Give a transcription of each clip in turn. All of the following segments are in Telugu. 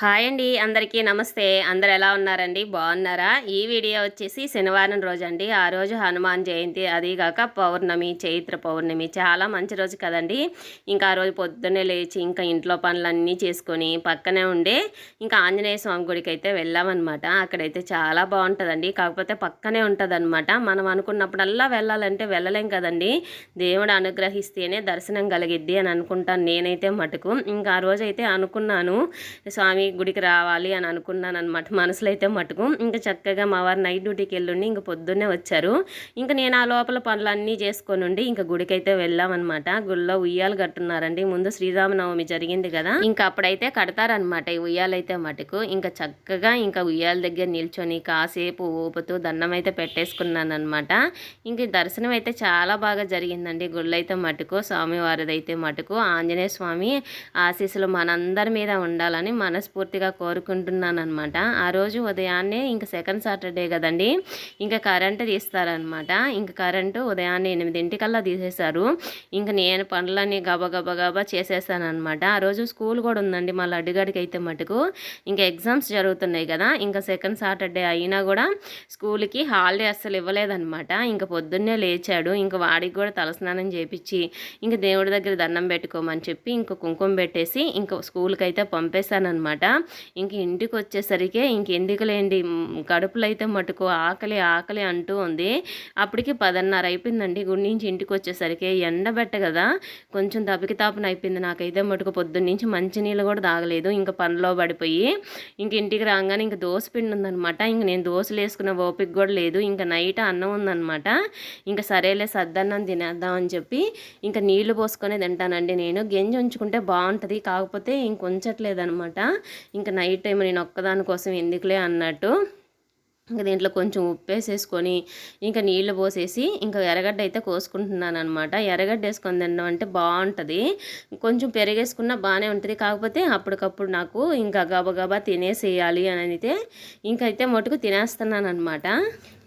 హాయ్ అండి అందరికీ నమస్తే. అందరు ఎలా ఉన్నారండి? బాగున్నారా? ఈ వీడియో వచ్చేసి శనివారం రోజు అండి ఆ రోజు హనుమాన్ జయంతి అదీగాక పౌర్ణమి చైత్ర పౌర్ణమి. చాలా మంచి రోజు కదండి. ఇంకా ఆ రోజు పొద్దున్నే లేచి ఇంకా ఇంట్లో పనులన్నీ చేసుకొని పక్కనే ఉండే ఇంకా ఆంజనేయ స్వామి గుడికి అయితే వెళ్ళామన్నమాట. అక్కడైతే చాలా బాగుంటుందండి. కాకపోతే పక్కనే ఉంటుందన్నమాట. మనం అనుకున్నప్పుడల్లా వెళ్ళాలంటే వెళ్ళలేం కదండి. దేవుడు అనుగ్రహిస్తేనే దర్శనం కలిగిద్ది అని అనుకుంటాను నేనైతే మటుకు. ఇంకా ఆ రోజైతే అనుకున్నాను. స్వామి గుడికి రావాలి అని అనుకున్నాను అనమాట మనసులో అయితే మటుకు. ఇంకా చక్కగా మా వారు నైట్ డ్యూటీకి వెళ్ళుండి ఇంకా పొద్దున్నే వచ్చారు. ఇంకా నేను ఆ లోపల పనులన్నీ చేసుకొని ఉండి ఇంకా గుడికైతే వెళ్ళామన్నమాట. గుడిలో ఉయ్యాలు కట్టున్నారండి ముందు శ్రీరామనవమి జరిగింది కదా. ఇంకా అప్పుడైతే కడతారనమాట ఈ ఉయ్యాలైతే మటుకు. ఇంకా చక్కగా ఇంకా ఉయ్యాల దగ్గర నిల్చొని కాసేపు ఊపుతూ దండం అయితే పెట్టేసుకున్నాను అనమాట ఇంక దర్శనం అయితే చాలా బాగా జరిగిందండి గుళ్ళు అయితే మటుకు స్వామివారిది అయితే మటుకు. ఆంజనేయ స్వామి ఆశీస్సులు మనందరి మీద ఉండాలని మనస్ఫూర్తిగా కోరుకుంటున్నాను అనమాట ఆ రోజు ఉదయాన్నే ఇంకా సెకండ్ సాటర్డే కదండి ఇంకా కరెంటు తీస్తారనమాట ఇంకా కరెంటు ఉదయాన్నే ఎనిమిదింటికల్లా తీసేశారు. ఇంకా నేను పనులన్నీ గబగబగబా గబ గబా ఆ రోజు స్కూల్ కూడా ఉందండి మా లడ్డుగాడికి అయితే మటుకు. ఇంకా ఎగ్జామ్స్ జరుగుతున్నాయి కదా ఇంకా సెకండ్ సాటర్డే అయినా కూడా స్కూల్కి హాలిడే అస్సలు ఇవ్వలేదన్నమాట. ఇంకా పొద్దున్నే లేచాడు ఇంకా వాడికి కూడా తలస్నానం చేపించి ఇంకా దేవుడి దగ్గర దండం పెట్టుకోమని చెప్పి ఇంకా కుంకుమ పెట్టేసి ఇంకా స్కూల్కి అయితే పంపేశానమాట ఇంక ఇంటికి వచ్చేసరికి ఇంకెందుకులేండి కడుపులో అయితే మటుకు ఆకలి ఆకలి అంటూ ఉంది. అప్పటికి పదన్నర అయిపోయిందండి గుడి నుంచి ఇంటికి వచ్చేసరికి ఎండబెట్ట కదా. కొంచెం తపికి తాపన అయిపోయింది నాకైతే మటుకు. పొద్దున్న నుంచి మంచినీళ్ళు కూడా తాగలేదు. ఇంకా పనిలో పడిపోయి ఇంక ఇంటికి రాగానే ఇంక దోశ పిండి ఉందనమాట ఇంక నేను దోశలు వేసుకున్న ఓపిక కూడా లేదు. ఇంకా నైట్ అన్నం ఉందనమాట. ఇంకా సరేలే సద్దన్నం తినేద్దాం అని చెప్పి ఇంకా నీళ్ళు పోసుకొని తింటానండి నేను. గింజ ఉంచుకుంటే బాగుంటుంది. కాకపోతే ఇంక ఉంచట్లేదనమాట ఇంకా నైట్ టైం నేను ఒక్కదానికోసం ఎందుకులే అన్నట్టు ఇంకా దీంట్లో కొంచెం ఉప్పు వేసేసుకొని ఇంకా నీళ్ళు పోసేసి ఇంకా ఎర్రగడ్డ అయితే కోసుకుంటున్నాను అనమాట ఎర్రగడ్డ వేసుకొని తినడం అంటే బాగుంటుంది. కొంచెం పెరిగేసుకున్నా బాగానే ఉంటుంది. కాకపోతే అప్పటికప్పుడు నాకు ఇంకా గబగబా తినేసేయాలి అని అయితే ఇంకైతే మటుకు తినేస్తున్నాను అనమాట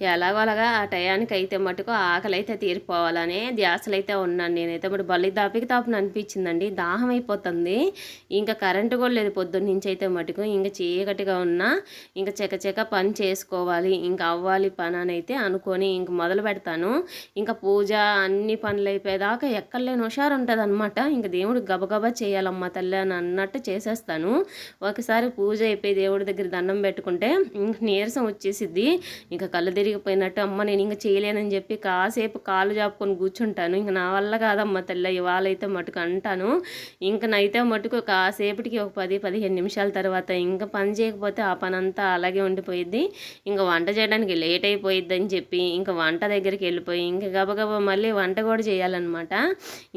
ఎలాగోలాగా ఆ టయానికి అయితే మటుకు ఆకలి అయితే తీరిపోవాలనే ధ్యాసలు అయితే ఉన్నాను నేనైతే. మరి బల్లి దాపికి తాపున అనిపించిందండి. దాహం అయిపోతుంది. ఇంకా కరెంటు కూడా లేదు పొద్దున్న నుంచి అయితే మటుకు. ఇంకా చీకటిగా ఉన్నా ఇంకా చెకచెక పని చేసుకోవాలి. ఇంకా అవ్వాలి పని అని అయితే అనుకొని ఇంక మొదలు పెడతాను. ఇంకా పూజ అన్ని పనులు అయిపోయేదాకా ఎక్కడలేని హుషారు ఉంటుంది అనమాట ఇంకా దేవుడు గబగబా చేయాలమ్మా తల్లి అని అన్నట్టు చేసేస్తాను. ఒకసారి పూజ అయిపోయి దేవుడి దగ్గర దండం పెట్టుకుంటే ఇంక నీరసం వచ్చేసిద్ది. ఇంకా కళ్ళు తిరిగిపోయినట్టు అమ్మ నేను ఇంకా చేయలేనని చెప్పి కాసేపు కాలు జాపుకొని కూర్చుంటాను. ఇంక నా వల్ల కాదమ్మ తల్లి ఇవాళ అయితే మటుకు అంటాను. ఇంక నైతే మటుకు కాసేపటికి ఒక పది పదిహేను నిమిషాల తర్వాత ఇంకా పని చేయకపోతే ఆ పని అంతా అలాగే ఉండిపోయిద్ది. ఇంకా వంట చేయడానికి లేట్ అయిపోయిద్ది అని చెప్పి ఇంకా వంట దగ్గరికి వెళ్ళిపోయి ఇంకా గబగబా మళ్ళీ వంట కూడా చేయాలన్నమాట.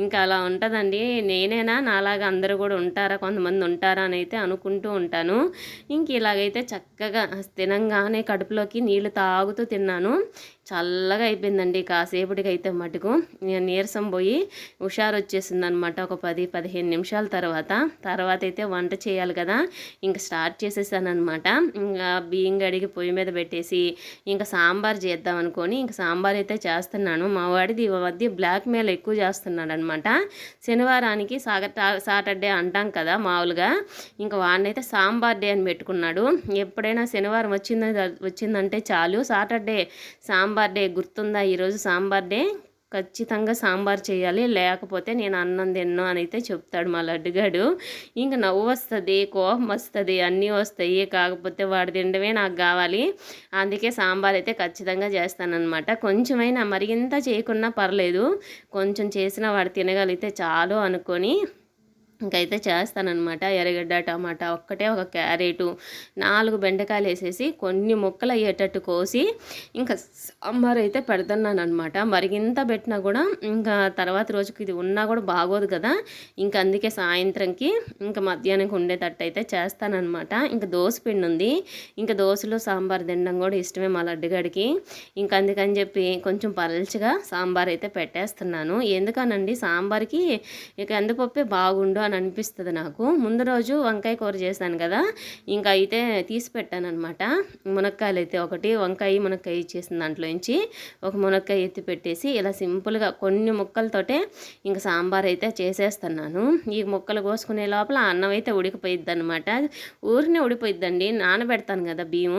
ఇంకా అలా ఉంటుందండి. నేనేనా నాలాగా అందరూ కూడా ఉంటారా కొంతమంది ఉంటారా అని అయితే అనుకుంటూ ఉంటాను. ఇంక ఇలాగైతే చక్కగా తినంగానే కడుపులోకి నీళ్ళు తాగుతూ తిన్నాను చల్లగా అయిపోయిందండి. కాసేపటికి అయితే మటుకు నీరసం పోయి హుషారు వచ్చేసింది అనమాట ఒక పది పదిహేను నిమిషాల తర్వాత. తర్వాత అయితే వంట చేయాలి కదా. ఇంకా స్టార్ట్ చేసేసానమాట ఇంకా బియ్యం గడిగి పొయ్యి మీద పెట్టేసి ఇంకా సాంబార్ చేద్దాం అనుకొని ఇంకా సాంబార్ అయితే చేస్తున్నాను. మా వాడిది మధ్య బ్లాక్ మెయిల్ ఎక్కువ చేస్తున్నాడు అనమాట శనివారానికి సాగ సాటర్డే అంటాం కదా మామూలుగా. ఇంకా వాడినైతే సాంబార్ డే అని పెట్టుకున్నాడు. ఎప్పుడైనా శనివారం వచ్చింది వచ్చిందంటే చాలు. సాటర్డే సాంబార్ సాంబార్ డే గుర్తుందా? ఈరోజు సాంబార్ డే. ఖచ్చితంగా సాంబార్ చేయాలి. లేకపోతే నేను అన్నం తిన్ను అని అయితే చెప్తాడు మా లడ్డుగాడు. ఇంకా నవ్వు వస్తుంది కోపం వస్తుంది అన్నీ వస్తాయి. కాకపోతే వాడు తినడమే నాకు కావాలి. అందుకే సాంబార్ అయితే ఖచ్చితంగా చేస్తానన్నమాట. కొంచెమైనా మరింత చేయకున్నా పర్లేదు. కొంచెం చేసినా వాడు తినగలిగితే చాలు అనుకొని ఇంకైతే చేస్తానన్నమాట. ఎర్రగడ్డ టమాటా ఒక్కటే ఒక క్యారెటు నాలుగు బెండకాయలు వేసేసి కొన్ని ముక్కలు అయ్యేటట్టు కోసి ఇంకా సాంబార్ అయితే పెడుతున్నాను అనమాట మరిగింత పెట్టినా కూడా ఇంకా తర్వాత రోజుకి ఇది ఉన్నా కూడా బాగోదు కదా. ఇంకా అందుకే సాయంత్రంకి ఇంకా మధ్యాహ్నంకి ఉండేటట్టు అయితే చేస్తానన్నమాట. ఇంకా దోశ పిండి ఉంది. ఇంకా దోశలో సాంబార్ తినడం కూడా ఇష్టమే మా లడ్డుగాడికి. ఇంకా అందుకని చెప్పి కొంచెం పలచగా సాంబార్ అయితే పెట్టేస్తున్నాను. ఎందుకనండి? సాంబార్కి ఇక ఎండపప్పే బాగుండు అని అనిపిస్తుంది నాకు. ముందు రోజు వంకాయ కూర చేశాను కదా ఇంకా అయితే తీసి పెట్టాను అనమాట మునక్కాయలు అయితే ఒకటి వంకాయ మునక్కాయ ఇచ్చేసిన దాంట్లో నుంచి. ఒక మునక్కాయ ఎత్తి పెట్టేసి ఇలా సింపుల్గా కొన్ని ముక్కలతోటే ఇంకా సాంబార్ అయితే చేసేస్తున్నాను. ఈ ముక్కలు కోసుకునే లోపల అన్నం అయితే ఉడికిపోయిద్ది అనమాట ఊరినే ఉడిపోయిద్దండి నానబెడతాను కదా బియ్యం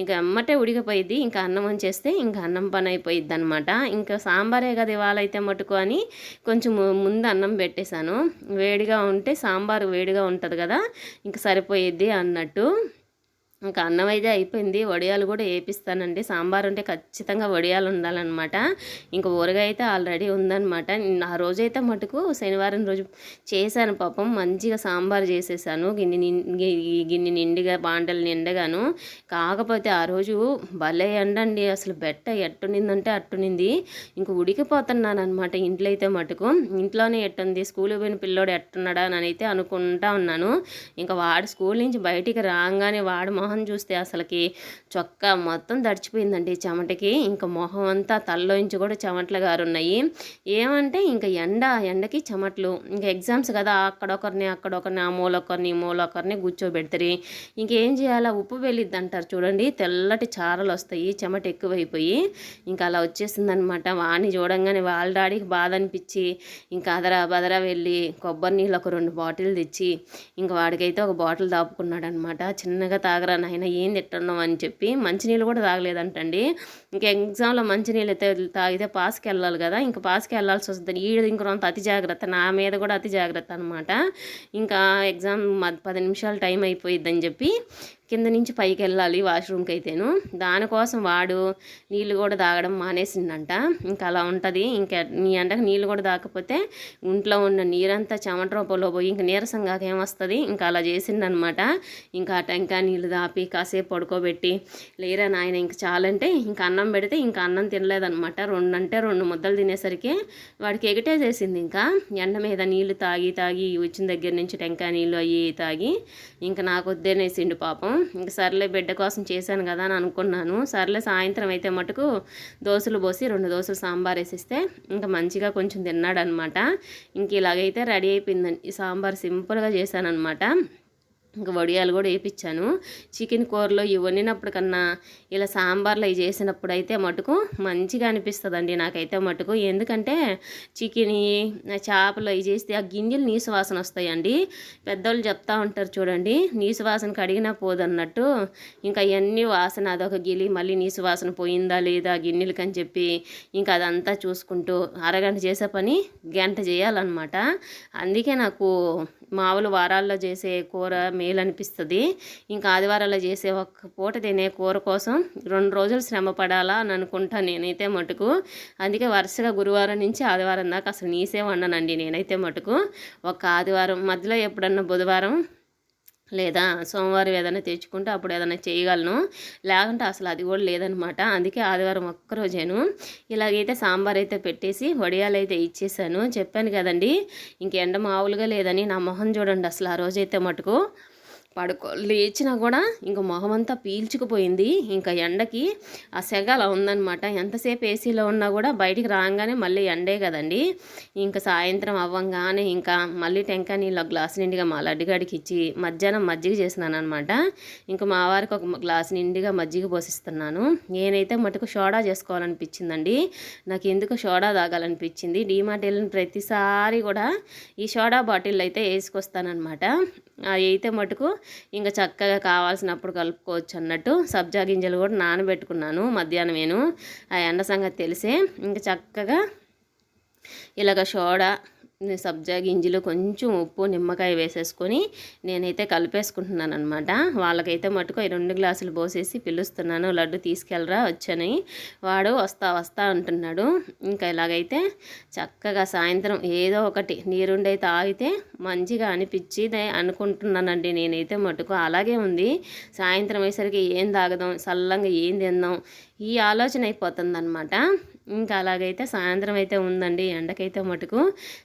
ఇంకా అమ్మటే ఉడికిపోయిద్ది. ఇంకా అన్నం చేస్తే ఇంకా అన్నం పని అయిపోయిద్ది అనమాట ఇంకా సాంబారే కదా ఇవాళ అయితే మటుకు అని కొంచెం ముందు అన్నం పెట్టేశాను. వేడిగా ఉంటే సాంబార్ వేడిగా ఉంటుంది కదా ఇంకా సరిపోయేది అన్నట్టు. ఇంకా అన్నం అయితే అయిపోయింది. వడియాలు కూడా వేపిస్తానండి. సాంబార్ ఉంటే ఖచ్చితంగా వడియాలు ఉండాలన్నమాట. ఇంకా ఊరగా అయితే ఆల్రెడీ ఉందన్నమాట. ఆ రోజైతే మటుకు శనివారం రోజు చేశాను పాపం. మంచిగా సాంబార్ చేసేసాను. గిన్నె గిన్నె నిండుగా బాండలు నిండగాను. కాకపోతే ఆ రోజు భలే ఎండండి. అసలు బెట్ట ఎట్టునిందంటే అట్టునింది ఇంక ఉడికిపోతున్నాను అనమాట ఇంట్లో అయితే మటుకు. ఇంట్లోనే ఎట్టుంది? స్కూల్కి పోయిన పిల్లోడు ఎట్టున్నాడా అని అయితే అనుకుంటా ఉన్నాను. ఇంకా వాడు స్కూల్ నుంచి బయటికి రాగానే వాడు మొహం చూస్తే అసలుకి చొక్కా మొత్తం దడిచిపోయిందండి చెమటకి. ఇంకా మొహం అంతా తల్లోంచి కూడా చెమటలు గారున్నాయి ఏమంటే ఇంకా ఎండ ఎండకి చెమటలు. ఇంకా ఎగ్జామ్స్ కదా అక్కడొకరిని అక్కడొకరిని ఆ మూలొకరిని మూలొకరిని కూర్చోబెడతారు. ఇంకేం చేయాలా? ఉప్పు వెళ్ళిద్ది అంటారు చూడండి తెల్లటి చారలు వస్తాయి చెమట ఎక్కువైపోయి. ఇంకా అలా వచ్చేసిందనమాట. వాణ్ణి చూడంగానే వాళ్ళ డాడీకి బాధ అనిపించి ఇంకా అదరా బదరా వెళ్ళి కొబ్బరి నీళ్ళు ఒక రెండు బాటిల్ తెచ్చి ఇంకా వాడికైతే ఒక బాటిల్ దాపుకున్నాడు అనమాట చిన్నగా తాగరా నాయన ఏం తిట్టున్నావు అని చెప్పి మంచినీళ్ళు కూడా తాగలేదంటండి. ఇంకా ఎగ్జామ్లో మంచినీళ్ళు అయితే తాగితే పాస్కి వెళ్ళాలి కదా ఇంకా పాస్కి వెళ్ళాల్సి వస్తుంది. ఈడ ఇంకొంత అతి జాగ్రత్త నా మీద కూడా అతి జాగ్రత్త అనమాట ఇంకా ఎగ్జామ్ పది నిమిషాలు టైం అయిపోయిద్దని చెప్పి కింద నుంచి పైకి వెళ్ళాలి వాష్రూమ్కి అయితేను. దానికోసం వాడు నీళ్ళు కూడా తాగడం మానేసిందంట. ఇంకా అలా ఉంటుంది. ఇంకా నీ అంటకు నీళ్ళు కూడా తాకపోతే ఇంట్లో ఉన్న నీరంతా చెమట రూపంలో పోయి ఇంకా నీరసంగా ఏమొస్తుంది. ఇంకా అలా చేసిందనమాట. ఇంకా టెంకా నీళ్ళు దాపి కాసేపు పడుకోబెట్టి లేరా నాయన ఇంక చాలంటే ఇంకా అన్నం పెడితే ఇంకా అన్నం తినలేదనమాట. రెండు అంటే రెండు ముద్దలు తినేసరికి వాడికి ఎగటేసేసింది ఇంకా. ఎండ మీద నీళ్ళు తాగి తాగి వచ్చిన దగ్గర నుంచి టెంకాయ నీళ్ళు అయ్యి తాగి ఇంకా నాకు వద్దనేసిండు పాపం. ఇంక సర్లే బిడ్డ కోసం చేశాను కదా అని అనుకున్నాను. సర్లే సాయంత్రం అయితే మటుకు దోశలు పోసి రెండు దోశలు సాంబార్ వేసిస్తే ఇంకా మంచిగా కొంచెం తిన్నాడనమాట. ఇంక ఇలాగైతే రెడీ అయిపోయిందండి. ఈ సాంబార్ సింపుల్గా చేశాను అనమాట ఇంకా వడియాలు కూడా వేయించాను చికెన్ కూరలో ఇవి వండినప్పటికన్నా ఇలా సాంబార్లో ఇవి చేసినప్పుడు అయితే మటుకు మంచిగా అనిపిస్తుందండి నాకైతే మటుకు. ఎందుకంటే చికెన్ చేపలు అవి చేస్తే ఆ గింజలు నీసు వాసన వస్తాయండి. పెద్దవాళ్ళు చెప్తా ఉంటారు చూడండి నీసు వాసన కడిగినా పోదన్నట్టు ఇంకా అవన్నీ వాసన అదొక గిలి మళ్ళీ నీసు వాసన పోయిందా లేదా గిన్నెలకి అని చెప్పి ఇంకా అదంతా చూసుకుంటూ అరగంట చేసే పని గంట చేయాలన్నమాట. అందుకే నాకు మామూలు వారాల్లో చేసే కూర మేలు అనిపిస్తుంది ఇంకా ఆదివారాల్లో చేసే ఒక పూట తినే కూర కోసం రెండు రోజులు శ్రమ పడాలా అని అనుకుంటాను నేనైతే మటుకు. అందుకే వరుసగా గురువారం నుంచి ఆదివారం దాకా అసలు నీసే వండనండి నేనైతే మటుకు. ఒక ఆదివారం మధ్యలో ఎప్పుడన్నా బుధవారం లేదా సోమవారం ఏదైనా తెచ్చుకుంటే అప్పుడు ఏదైనా చేయగలను. లేకుంటే అసలు అది కూడా లేదనమాట. అందుకే ఆదివారం ఒక్కరోజేను ఇలాగైతే సాంబార్ అయితే పెట్టేసి వడియాలు అయితే ఇచ్చేసాను. చెప్పాను కదండి ఇంక ఎండ మామూలుగా లేదని నా మొహం చూడండి అసలు ఆ రోజైతే మటుకు. పడుకో లేచినా కూడా ఇంకా మొహం అంతా పీల్చుకుపోయింది. ఇంకా ఎండకి ఆ సెగ అలా ఉందనమాట ఎంతసేపు ఏసీలో ఉన్నా కూడా బయటికి రాగానే మళ్ళీ ఎండే కదండి. ఇంకా సాయంత్రం అవ్వంగానే ఇంకా మళ్ళీ టెంకాయ నీళ్ళు ఒక గ్లాస్ నిండిగా మా లడ్డుగాడికి ఇచ్చి మధ్యాహ్నం మజ్జిగ చేసినాను అనమాట ఇంకా మా వారికి ఒక గ్లాస్ నిండిగా మజ్జిగ పోసిస్తున్నాను. నేనైతే మటుకు సోడా చేసుకోవాలనిపించిందండి. నాకు ఎందుకు సోడా తాగాలనిపించింది. డీమార్ట్ వెళ్ళిన ప్రతిసారి కూడా ఈ సోడా బాటిల్ అయితే వేసుకొస్తానమాట అయితే మటుకు ఇంకా చక్కగా కావాల్సినప్పుడు కలుపుకోవచ్చు అన్నట్టు. సబ్జా గింజలు కూడా నానబెట్టుకున్నాను మధ్యాహ్నమేను ఆ ఎండ సంగతి తెలిసే. ఇంకా చక్కగా ఇలాగ సోడా సబ్జా గింజలు కొంచెం ఉప్పు నిమ్మకాయ వేసేసుకొని నేనైతే కలిపేసుకుంటున్నాను అనమాట వాళ్ళకైతే మటుకు రెండు గ్లాసులు పోసేసి పిలుస్తున్నాను లడ్డు తీసుకెళ్ళరా వచ్చని. వాడు వస్తా వస్తా అంటున్నాడు. ఇంకా ఇలాగైతే చక్కగా సాయంత్రం ఏదో ఒకటి నీరుండే తాగితే మంచిగా అనిపించి అనుకుంటున్నానండి నేనైతే మటుకు. అలాగే ఉంది. సాయంత్రం అయ్యేసరికి ఏం తాగదాం చల్లంగా ఏం తిందాం ఈ ఆలోచన అయిపోతుంది అనమాట ఇంకా అలాగైతే సాయంత్రం అయితే ఉందండి ఎండకైతే మటుకు.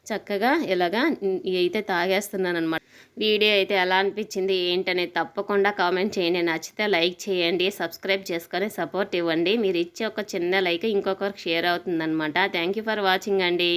చక్కగా ఇలాగా అయితే తాగేస్తున్నాను అనమాట వీడియో అయితే ఎలా అనిపించింది ఏంటనేది తప్పకుండా కామెంట్ చేయండి. నచ్చితే లైక్ చేయండి సబ్స్క్రైబ్ చేసుకొని సపోర్ట్ ఇవ్వండి. మీరు ఇచ్చే ఒక చిన్న లైక్ ఇంకొకరికి షేర్ అవుతుందన్నమాట. థ్యాంక్ యూ ఫర్ వాచింగ్ అండి.